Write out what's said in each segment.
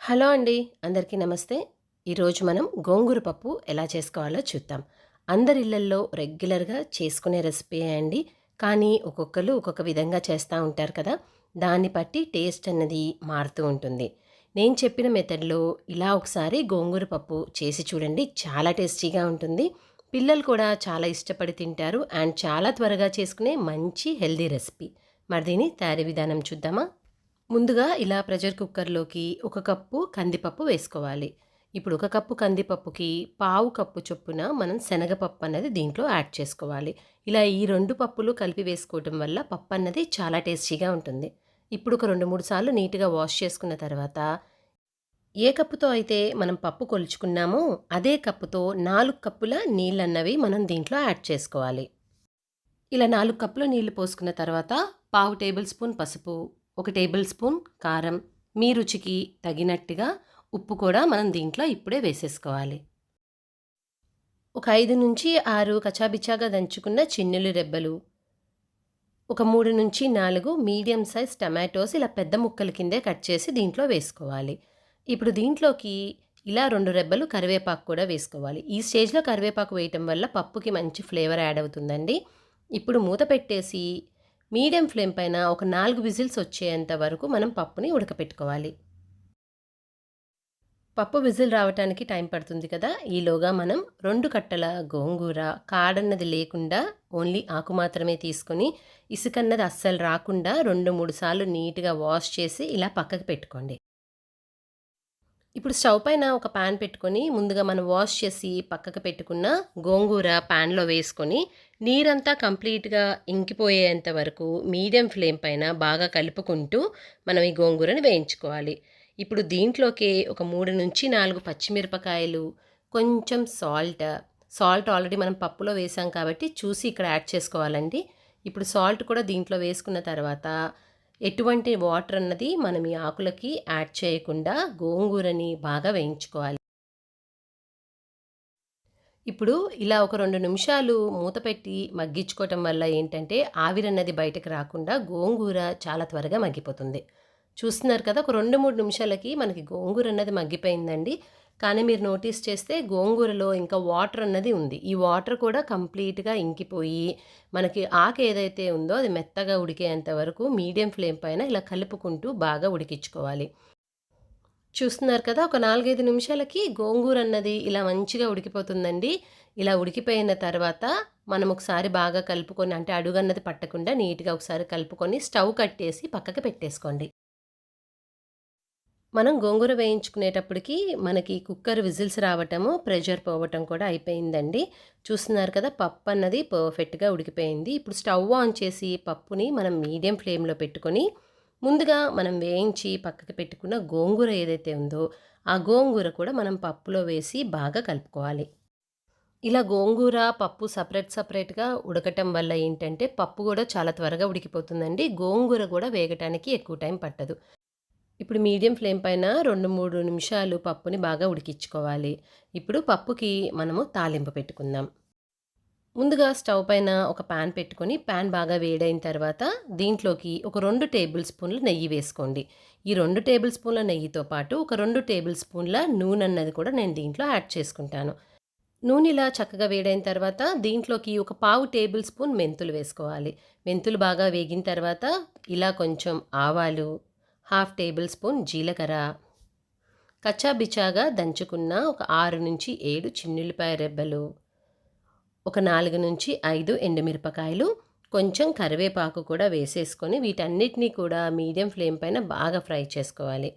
Hello అండి అందరికీ నమస్తే. ఈరోజు మనం గోంగూర పప్పు ఎలా చేసుకోవాలో చూద్దాం. అందరి ఇళ్ళల్లో రెగ్యులర్గా చేసుకునే రెసిపీ అండి. కానీ ఒక్కొక్కరు ఒక్కొక్క విధంగా చేస్తూ ఉంటారు కదా దాన్ని బట్టి టేస్ట్ అన్నది మారుతూ ఉంటుంది. నేను చెప్పిన మెథడ్లో ఇలా ఒకసారి గోంగూర పప్పు చేసి చూడండి చాలా టేస్టీగా ఉంటుంది. పిల్లలు కూడా చాలా ఇష్టపడి తింటారు అండ్ చాలా త్వరగా చేసుకునే మంచి హెల్దీ రెసిపీ. మరి దీని తయారీ విధానం చూద్దామా? ముందుగా ఇలా ప్రెషర్ కుక్కర్లోకి ఒక కప్పు కందిపప్పు వేసుకోవాలి. ఇప్పుడు ఒక కప్పు కందిపప్పుకి పావు కప్పు చొప్పున మనం శనగపప్పు అన్నది దీంట్లో యాడ్ చేసుకోవాలి. ఇలా ఈ రెండు పప్పులు కలిపి వేసుకోవటం వల్ల పప్పు అన్నది చాలా టేస్టీగా ఉంటుంది. ఇప్పుడు ఒక రెండు మూడు సార్లు నీట్గా వాష్ చేసుకున్న తర్వాత ఏ కప్పుతో అయితే మనం పప్పు కొలుచుకున్నామో అదే కప్పుతో నాలుగు కప్పుల నీళ్ళన్నవి మనం దీంట్లో యాడ్ చేసుకోవాలి. ఇలా నాలుగు కప్పుల నీళ్ళు పోసుకున్న తర్వాత పావు టేబుల్ స్పూన్ పసుపు ఒక టేబుల్ స్పూన్ కారం మీ రుచికి తగినట్టుగా ఉప్పు కూడా మనం దీంట్లో ఇప్పుడే వేసేసుకోవాలి. ఒక ఐదు నుంచి ఆరు కచాబిచాగా దంచుకున్న చిన్నులు రెబ్బలు ఒక మూడు నుంచి నాలుగు మీడియం సైజ్ టమాటోస్ ఇలా పెద్ద ముక్కల కిందే కట్ చేసి దీంట్లో వేసుకోవాలి. ఇప్పుడు దీంట్లోకి ఇలా రెండు రెబ్బలు కరివేపాకు కూడా వేసుకోవాలి. ఈ స్టేజ్లో కరివేపాకు వేయటం వల్ల పప్పుకి మంచి ఫ్లేవర్ యాడ్ అవుతుందండి. ఇప్పుడు మూత పెట్టేసి మీడియం ఫ్లేమ్ పైన ఒక నాలుగు విజిల్స్ వచ్చేంత వరకు మనం పప్పుని ఉడకపెట్టుకోవాలి. పప్పు విజిల్ రావటానికి టైం పడుతుంది కదా. ఈలోగా మనం రెండు కట్టల గోంగూర కాడన్నది లేకుండా ఓన్లీ ఆకు మాత్రమే తీసుకొని ఇసుకన్నది అస్సలు రాకుండా రెండు మూడు సార్లు నీట్గా వాష్ చేసి ఇలా పక్కకు పెట్టుకోండి. ఇప్పుడు స్టవ్ పైన ఒక ప్యాన్ పెట్టుకొని ముందుగా మనం వాష్ చేసి పక్కకు పెట్టుకున్న గోంగూర ప్యాన్లో వేసుకొని నీరంతా కంప్లీట్గా ఇంకిపోయేంత వరకు మీడియం ఫ్లేమ్ పైన బాగా కలుపుకుంటూ మనం ఈ గోంగూరని వేయించుకోవాలి. ఇప్పుడు దీంట్లోకి ఒక మూడు నుంచి నాలుగు పచ్చిమిరపకాయలు కొంచెం సాల్ట్ సాల్ట్ ఆల్రెడీ మనం పప్పులో వేసాం కాబట్టి చూసి ఇక్కడ యాడ్ చేసుకోవాలండి. ఇప్పుడు సాల్ట్ కూడా దీంట్లో వేసుకున్న తర్వాత ఎటువంటి వాటర్ అన్నది మనం ఈ ఆకులకి యాడ్ చేయకుండా గోంగూరని బాగా వేయించుకోవాలి. ఇప్పుడు ఇలా ఒక రెండు నిమిషాలు మూత పెట్టి మగ్గించుకోవటం వల్ల ఏంటంటే ఆవిరన్నది బయటకు రాకుండా గోంగూర చాలా త్వరగా మగ్గిపోతుంది. చూస్తున్నారు కదా ఒక రెండు మూడు నిమిషాలకి మనకి గోంగూర అన్నది మగ్గిపోయిందండి. కానీ మీరు నోటీస్ చేస్తే గోంగూరలో ఇంకా వాటర్ అన్నది ఉంది. ఈ వాటర్ కూడా కంప్లీట్గా ఇంకిపోయి మనకి ఆకు ఏదైతే ఉందో అది మెత్తగా ఉడికేంత వరకు మీడియం ఫ్లేమ్ పైన ఇలా కలుపుకుంటూ బాగా ఉడికించుకోవాలి. చూస్తున్నారు కదా ఒక నాలుగైదు నిమిషాలకి గోంగూర అన్నది ఇలా మంచిగా ఉడికిపోతుందండి. ఇలా ఉడికిపోయిన తర్వాత మనం ఒకసారి బాగా కలుపుకొని అంటే అడుగన్నది పట్టకుండా నీట్గా ఒకసారి కలుపుకొని స్టవ్ కట్టేసి పక్కకి పెట్టేసుకోండి. మనం గోంగూర వేయించుకునేటప్పటికి మనకి కుక్కర్ విజిల్స్ రావటము ప్రెషర్ పోవటం కూడా అయిపోయిందండి. చూస్తున్నారు కదా పప్పు అన్నది పర్ఫెక్ట్గా ఉడికిపోయింది. ఇప్పుడు స్టవ్ ఆన్ చేసి పప్పుని మనం మీడియం ఫ్లేమ్లో పెట్టుకొని ముందుగా మనం వేయించి పక్కకి పెట్టుకున్న గోంగూర ఏదైతే ఉందో ఆ గోంగూర కూడా మనం పప్పులో వేసి బాగా కలుపుకోవాలి. ఇలా గోంగూర పప్పు సపరేట్ సపరేట్గా ఉడకటం వల్ల ఏంటంటే పప్పు కూడా చాలా త్వరగా ఉడికిపోతుందండి. గోంగూర కూడా వేగటానికి ఎక్కువ టైం పట్టదు. ఇప్పుడు మీడియం ఫ్లేమ్ పైన రెండు మూడు నిమిషాలు పప్పుని బాగా ఉడికించుకోవాలి. ఇప్పుడు పప్పుకి మనము తాలింపు పెట్టుకుందాం. ముందుగా స్టవ్ పైన ఒక ప్యాన్ పెట్టుకొని ప్యాన్ బాగా వేడైన తర్వాత దీంట్లోకి ఒక రెండు టేబుల్ స్పూన్ల నెయ్యి వేసుకోండి. ఈ రెండు టేబుల్ స్పూన్ల నెయ్యితో పాటు ఒక రెండు టేబుల్ స్పూన్ల నూనె అన్నది కూడా నేను దీంట్లో యాడ్ చేసుకుంటాను. నూనె ఇలా చక్కగా వేడైన తర్వాత దీంట్లోకి ఒక పావు టేబుల్ స్పూన్ మెంతులు వేసుకోవాలి. మెంతులు బాగా వేగిన తర్వాత ఇలా కొంచెం ఆవాలు హాఫ్ టేబుల్ స్పూన్ జీలకర్ర. కచ్చాబిచ్చాగా దంచుకున్న ఒక ఆరు నుంచి ఏడు చిన్నుల్లిపాయ రెబ్బలు. ఒక నాలుగు నుంచి ఐదు ఎండుమిరపకాయలు. కొంచెం కరివేపాకు కూడా వేసేసుకొని వీటన్నిటినీ కూడా మీడియం ఫ్లేమ్ పైన బాగా ఫ్రై చేసుకోవాలి.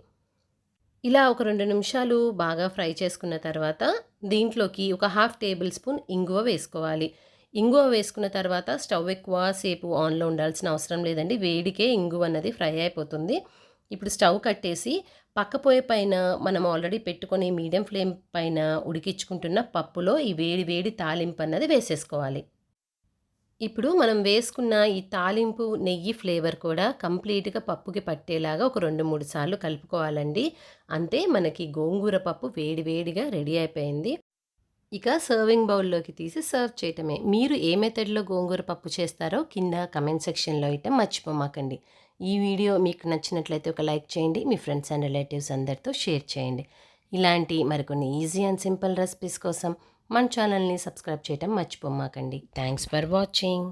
ఇలా ఒక రెండు నిమిషాలు బాగా ఫ్రై చేసుకున్న తర్వాత దీంట్లోకి ఒక హాఫ్ టేబుల్ స్పూన్ ఇంగువ వేసుకోవాలి. ఇంగువ వేసుకున్న తర్వాత స్టవ్ ఎక్కువ సేపు ఆన్లో ఉండాల్సిన అవసరం లేదండి. వేడికే ఇంగువ అన్నది ఫ్రై అయిపోతుంది. ఇప్పుడు స్టవ్ కట్టేసి పక్క పొయ్యి పైన మనం ఆల్రెడీ పెట్టుకొని మీడియం ఫ్లేమ్ పైన ఉడికించుకుంటున్న పప్పులో ఈ వేడి వేడి తాలింపు అన్నది వేసేసుకోవాలి. ఇప్పుడు మనం వేసుకున్న ఈ తాలింపు నెయ్యి ఫ్లేవర్ కూడా కంప్లీట్గా పప్పుకి పట్టేలాగా ఒక రెండు మూడు సార్లు కలుపుకోవాలండి. అంతే మనకి గోంగూర పప్పు వేడి వేడిగా రెడీ అయిపోయింది. ఇక సర్వింగ్ బౌల్లోకి తీసి సర్వ్ చేయటమే. మీరు ఏ మెథడ్లో గోంగూర పప్పు చేస్తారో కింద కమెంట్ సెక్షన్లో అయితే మర్చిపోమాకండి. ఈ వీడియో మీకు నచ్చినట్లయితే ఒక లైక్ చేయండి మీ ఫ్రెండ్స్ అండ్ రిలేటివ్స్ అందరితో షేర్ చేయండి. ఇలాంటి మరికొన్ని ఈజీ అండ్ సింపుల్ రెసిపీస్ కోసం మన ఛానల్ని సబ్స్క్రైబ్ చేయటం మర్చిపోమాకండి. Thanks for watching.